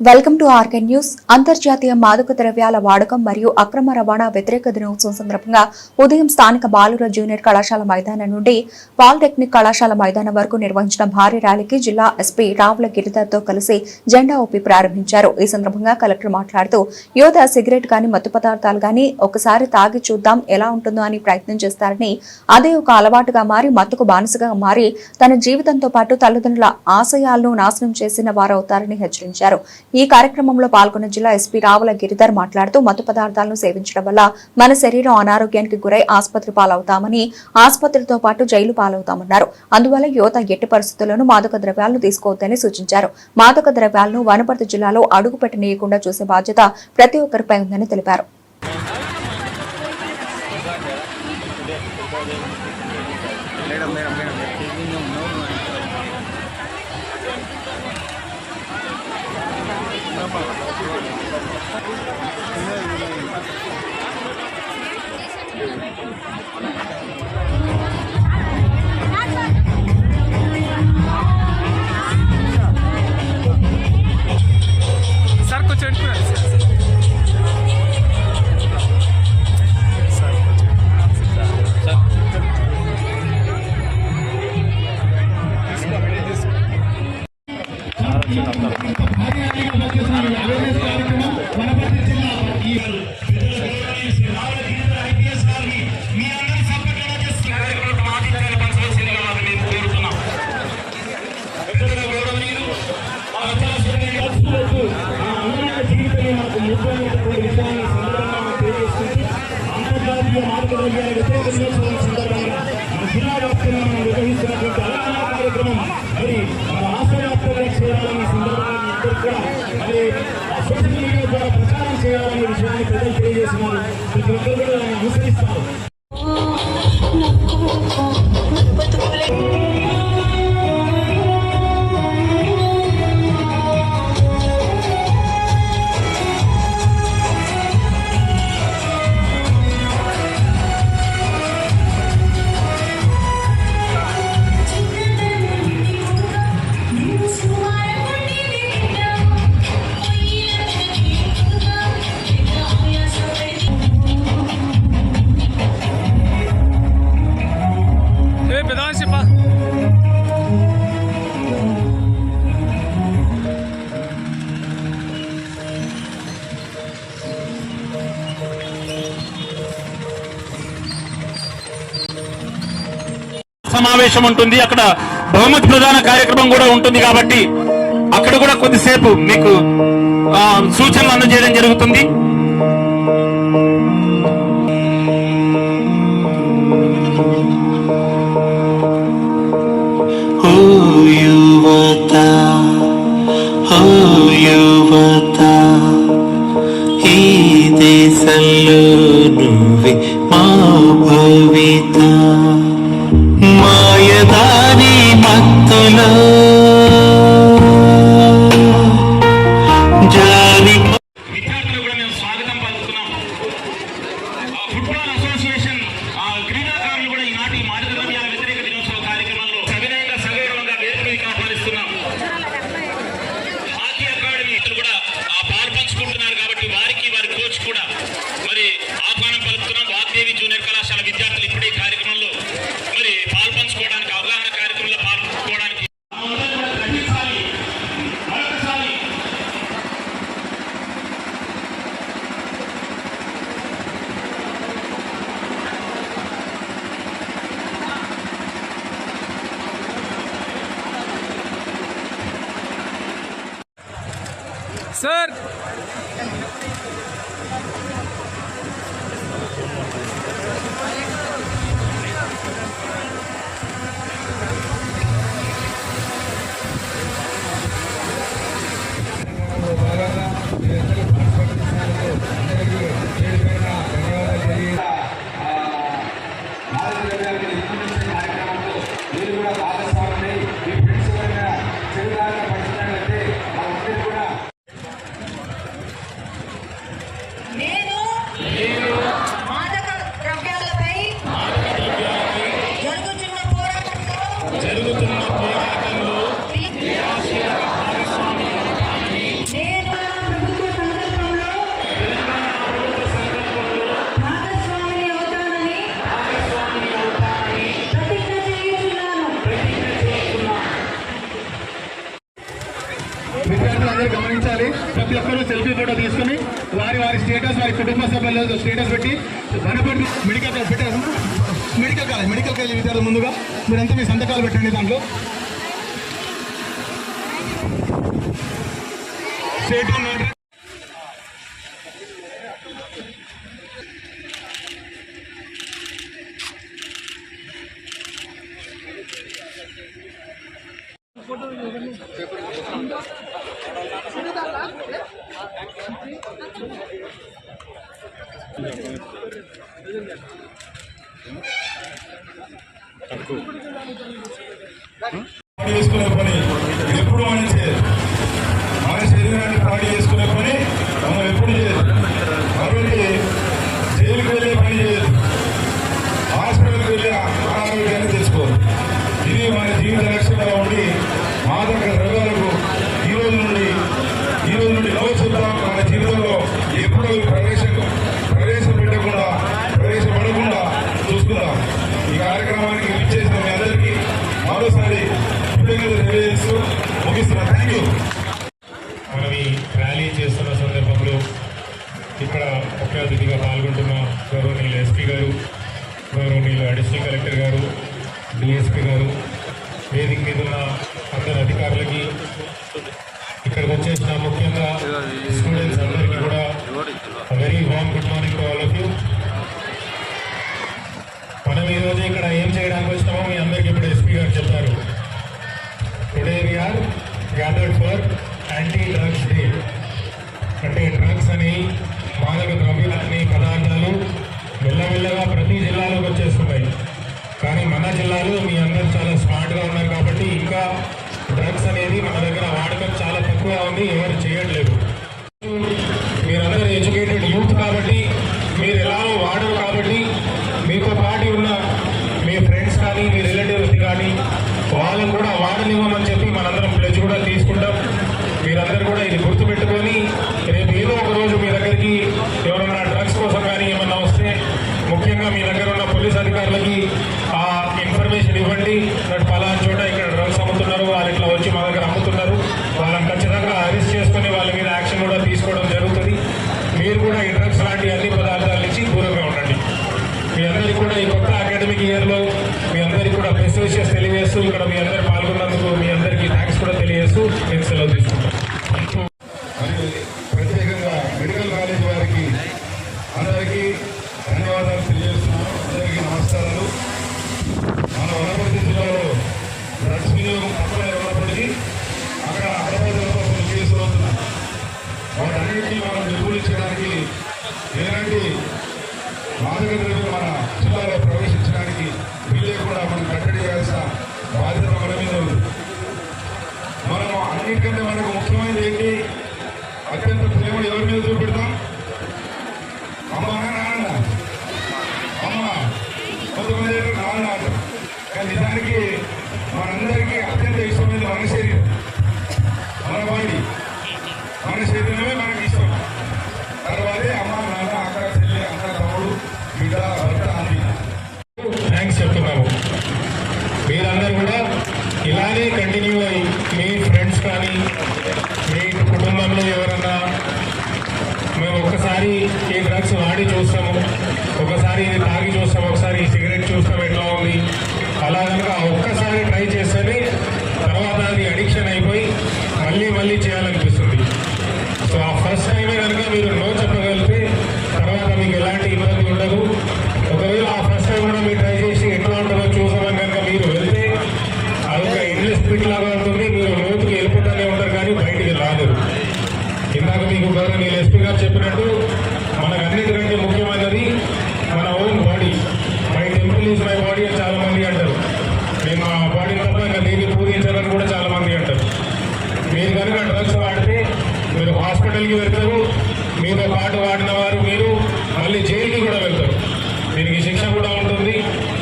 Welcome to RK news. అంతర్జాతీయ మాదక ద్రవ్యాల వాడకం మరియు అక్రమ రవాణా వ్యతిరేక దినోత్సవం సందర్భంగా ఉదయం స్థానిక బాలుర జూనియర్ కళాశాల మైదానం నుండి పాలిటెక్నిక్ కళాశాల మైదానం వరకు నిర్వహించిన భారీ ర్యాలీకి జిల్లా ఎస్పీ రావుల గిరిధర్తో కలిసి జెండా ఊపి ప్రారంభించారు. ఈ సందర్భంగా కలెక్టర్ మాట్లాడుతూ యువత సిగరెట్ గాని మత్తు పదార్థాలు గాని ఒకసారి తాగి చూద్దాం ఎలా ఉంటుందో అని ప్రయత్నం చేస్తారని అదే ఒక అలవాటుగా మారి మత్తుకు బానిసగా మారి తన జీవితంతో పాటు తల్లిదండ్రుల ఆశయాలను నాశనం చేసిన వారవుతారని హెచ్చరించారు. ఈ కార్యక్రమంలో పాల్గొన్న జిల్లా ఎస్పీ రావుల గిరిధర్ మాట్లాడుతూ మత్తు పదార్థాలను సేవించడం వల్ల మన శరీరం అనారోగ్యానికి గురై ఆసుపత్రి పాలవుతామని ఆసుపత్రితో పాటు జైలు పాలవుతామన్నారు అందువల్ల యువత ఎట్టి పరిస్థితుల్లోనూ మాదక ద్రవ్యాలను తీసుకోవద్దని సూచించారు మాదక ద్రవ్యాలను వనపర్తి జిల్లాలో అడుగు పెట్టనీయకుండా చూసే బాధ్యత ప్రతి ఒక్కరిపై ఉందని తెలిపారు Thank you. అంతర్జాతీయ మార్గ ద్రవ్యాల వ్యతిరేక దినోత్సవం సందర్భంగా మన జిల్లా వ్యాప్తంగా మనం నిర్వహిస్తున్నటువంటి అవగాహన కార్యక్రమం మరి మన రాష్ట్ర వ్యాప్తంగా చేయాలని ఈ సందర్భంగా మీ అందరికీ కూడా మరి ఆ సోషల్ మీడియా ద్వారా ప్రచారం చేయాలనే విషయాన్ని ప్రజలు తెలియజేస్తున్నారు ప్రతి ఒక్కరు కూడా దాన్ని అనుసరిస్తారు సమావేశం ఉంటుంది. అక్కడ బహుమతి ప్రధాన కార్యక్రమం కూడా ఉంటుంది కాబట్టి అక్కడ కూడా కొద్దిసేపు మీకు సూచనలు అందజేయడం జరుగుతుంది. మాయదారి మత్తులో మీరు కూడా విద్యార్థులు అందరూ గమనించాలి. ప్రతి ఒక్కరూ సెల్ఫీ ఫోటో తీసుకుని వారి వారి స్టేటస్ వారి కుటుంబ సభ్యుల స్టేటస్ పెట్టి వనపడి మెడికల్ కాలేజ్ పెట్టారు? మెడికల్ కాలేజ్ మెడికల్ కాలేజ్ విద్యార్థులు ముందుగా మీరంతా మీ సంతకాలు పెట్టండి దాంట్లో? స్టేట్ పాడి గౌరవనీయులు అడిషనల్ కలెక్టర్ గారు డిఎస్పీ గారు వేదిక మీద ఉన్న అందరి అధికారులకి ఇక్కడికి వచ్చేసిన ముఖ్యంగా స్టూడెంట్స్ అందరికీ కూడా very warm good morning to all of you మనం ఈరోజు ఇక్కడ ఏం చేయడానికి వచ్చినామో మీ అందరికీ ఇప్పుడు ఎస్పీ గారు చెప్పారు today we're gathered for anti drugs day అంటే డ్రగ్స్ అని మాదక ద్రవ్యాలని పదార్థాలు మెల్లమెల్లగా ప్రతి జిల్లా కానీ మన జిల్లాలో మీ అందరూ చాలా స్మార్ట్గా ఉన్నారు కాబట్టి ఇంకా డ్రగ్స్ అనేది మన దగ్గర వాడకం చాలా తక్కువ ఉంది ఎవరు చేయట్లేదు. మీరందరూ ఎడ్యుకేటెడ్ యూత్ కాబట్టి మీరు ఎలాగో వాడరు కాబట్టి మీతో పాటు ఉన్న మీ ఫ్రెండ్స్ కానీ మీ రిలేటివ్స్ కానీ వాళ్ళని కూడా వాడనివ్వమని చెప్పి మనందరం ప్లెజ్ కూడా తీసుకుంటాం. మీరందరూ కూడా ఇది గుర్తుపెట్టుకొని రేపు ఏదో ఒక రోజు మీ దగ్గరికి ఎవరైనా డ్రగ్స్ కోసం కానీ ఏమన్నా వస్తే ముఖ్యంగా మీ దగ్గర ఉన్న పోలీస్ అధికారులకి ఇవ్వండి పలానా చోట ఇక్కడ డ్రగ్స్ అమ్ముతున్నారు. వాళ్ళు ఇట్లా వచ్చి మా దగ్గర అమ్ముతున్నారు. వాళ్ళని ఖచ్చితంగా అరెస్ట్ చేసుకుని వాళ్ళ మీద యాక్షన్ కూడా తీసుకోవడం జరుగుతుంది. మీరు కూడా ఈ డ్రగ్స్ లాంటి అన్ని పదార్థాల నుంచి దూరంగా ఉండండి. మీ అందరికీ కూడా ఈ కొత్త అకాడమిక్ ఇయర్లో మీ అందరికీ కూడా బెస్ట్ విషయస్ తెలియజేస్తూ ఇక్కడ మీ అందరికీ నిజానికి మనందరికీ అత్యంత ఇష్టమైనది మన శరీరం మన బాడీ మన శరీరమే మనకి ఇష్టం. తర్వాతే అమ్మ నాన్న అక్క చెల్లి అక్క తమ్ముడు బిడ్డ భర్త అని థ్యాంక్స్ చెప్తున్నాము మీరందరూ కూడా ఇలానే కంటిన్యూ అయ్యి మీ ఫ్రెండ్స్ కానీ మీ కుటుంబంలో ఎవరన్నా మేము ఒక్కసారి ఈ డ్రగ్స్ వాడి చూస్తాము ఒకసారి ఇది తాగి చూస్తాం ఒకసారి సిగరెట్ చూస్తాం అలా కనుక ఒక్కసారి ట్రై చేస్తేనే తర్వాత అది అడిక్షన్ అయిపోయి మళ్ళీ మళ్ళీ చేయాలనిపిస్తుంది. సో ఆ ఫస్ట్ టైమే కనుక మీరు